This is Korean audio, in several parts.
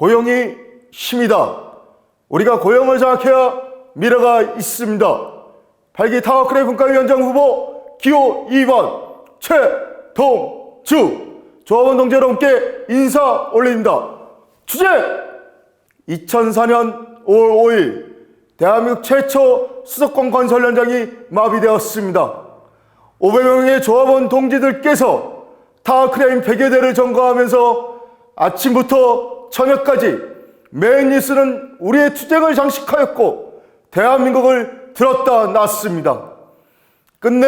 고용이 힘이다. 우리가 고용을 장악해야 미래가 있습니다. 발기 타워크레 분과위원장 후보 기호 2번 최동주 조합원 동지 여러분께 인사 올립니다. 주제 2004년 5월 5일 대한민국 최초 수도권 건설 현장이 마비되었습니다. 500명의 조합원 동지들께서 타크레인 100여 대를 점거하면서 아침부터 저녁까지 메인 뉴스는 우리의 투쟁을 장식하였고 대한민국을 들었다 놨습니다. 끝내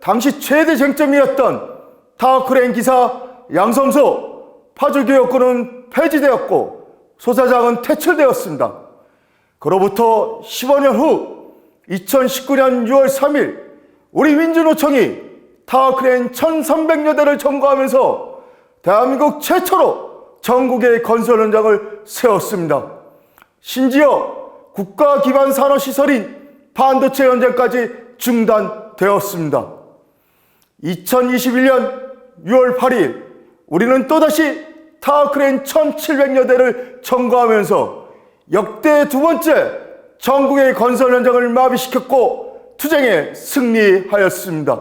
당시 최대 쟁점이었던 타크레인 기사 양성소 파주교역구는 폐지되었고 소사장은 퇴출되었습니다. 그로부터 15년 후 2019년 6월 3일 우리 민주노총이 타워크레인 1300여 대를 점거하면서 대한민국 최초로 전국의 건설 현장을 세웠습니다. 심지어 국가 기반 산업 시설인 반도체 현장까지 중단되었습니다. 2021년 6월 8일 우리는 또다시 타워크레인 1700여 대를 점거하면서 역대 두 번째 전국의 건설 현장을 마비시켰고 투쟁에 승리하였습니다.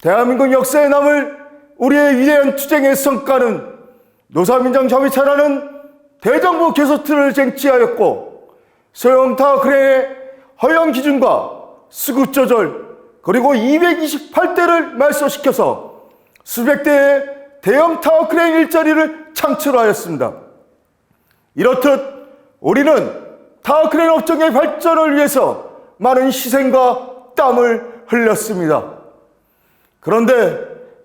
대한민국 역사에 남을 우리의 위대한 투쟁의 성과는 노사민정 협의체라는 대정부 개소틀을 쟁취하였고 소형 타워크레인의 허용 기준과 수급 조절 그리고 228대를 말소시켜서 수백 대의 대형 타워 크레인 일자리를 창출하였습니다. 이렇듯 우리는 타워 크레인 업종의 발전을 위해서 많은 희생과 땀을 흘렸습니다. 그런데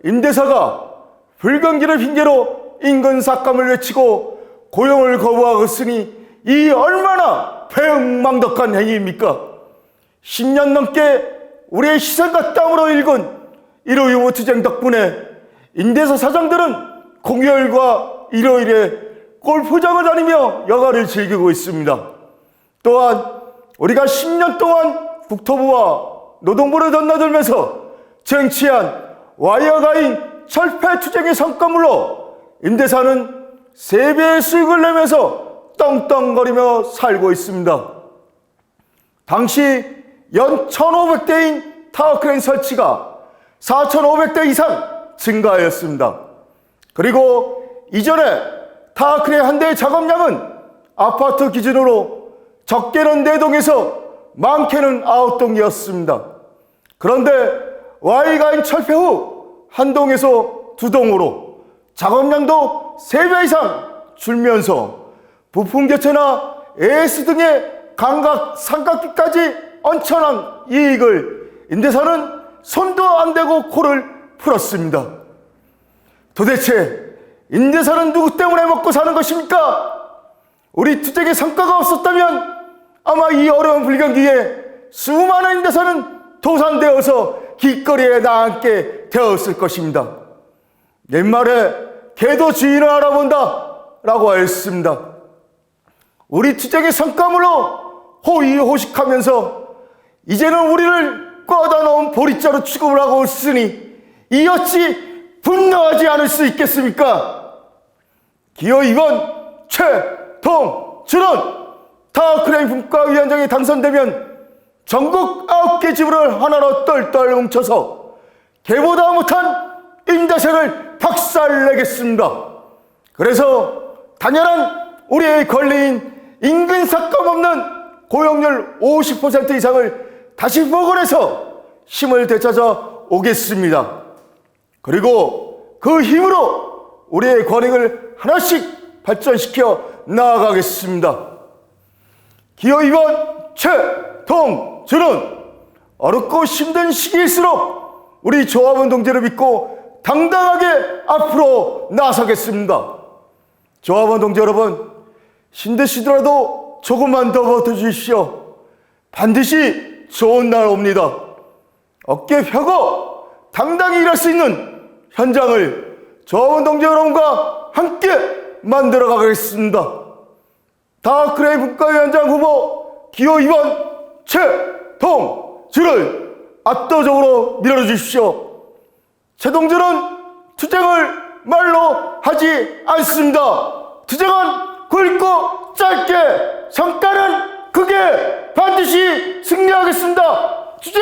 임대사가 불경기를 핑계로 인근 삭감을 외치고 고용을 거부하고 있으니 이 얼마나 배은망덕한 행위입니까? 10년 넘게 우리의 희생과 땀으로 일군 일요유무 투쟁 덕분에 임대사 사장들은 공휴일과 일요일에 골프장을 다니며 여가를 즐기고 있습니다. 또한 우리가 10년 동안 국토부와 노동부를 던나들면서 쟁취한 와이어가인 철폐 투쟁의 성과물로 임대사는 세배의 수익을 내면서 떵떵거리며 살고 있습니다. 당시 연 1,500대인 타워크레인 설치가 4,500대 이상 증가하였습니다. 그리고 이전에 타워크레인 한 대의 작업량은 아파트 기준으로 적게는 4동에서 많게는 9동이었습니다. 그런데 Y가인 철폐 후 한 동에서 두 동으로 작업량도 3배 이상 줄면서 부품 교체나 AS 등의 감각 삼각기까지 엄청난 이익을 임대사는 손도 안 대고 코를 풀었습니다. 도대체 임대사는 누구 때문에 먹고 사는 것입니까? 우리 투쟁의 성과가 없었다면 아마 이 어려운 불경기에 수많은 임대사는 도산되어서 길거리에 나앉게 되었을 것입니다. 옛말에 개도 주인을 알아본다 라고 하였습니다. 우리 투쟁의 성과물로 호의호식하면서 이제는 우리를 꺼다 놓은 보리자로 취급을 하고 있으니 이 어찌 분노하지 않을 수 있겠습니까? 기호 2번 최동준은 타워크레인 분과위원장에 당선되면 전국 9개 지부를 하나로 똘똘 뭉쳐서 개보다 못한 임대세를 박살내겠습니다. 그래서 단연한 우리의 권리인 인근 삭감 없는 고용률 50% 이상을 다시 복원해서 힘을 되찾아 오겠습니다. 그리고 그 힘으로 우리의 권익을 하나씩 발전시켜 나아가겠습니다. 기호 2번 최동준은 어렵고 힘든 시기일수록 우리 조합원 동지를 믿고 당당하게 앞으로 나서겠습니다. 조합원 동지 여러분, 힘드시더라도 조금만 더 버텨주십시오. 반드시 좋은 날 옵니다. 어깨 펴고 당당히 일할 수 있는 현장을 조합원 동지 여러분과 함께 만들어 가겠습니다. 다크레이 국가위원장 후보 기호 2번 최동준을 압도적으로 밀어주십시오. 최동준은 투쟁을 말로 하지 않습니다. 투쟁은 굵고 짧게 성과는 크게 반드시 승리하겠습니다. 주제!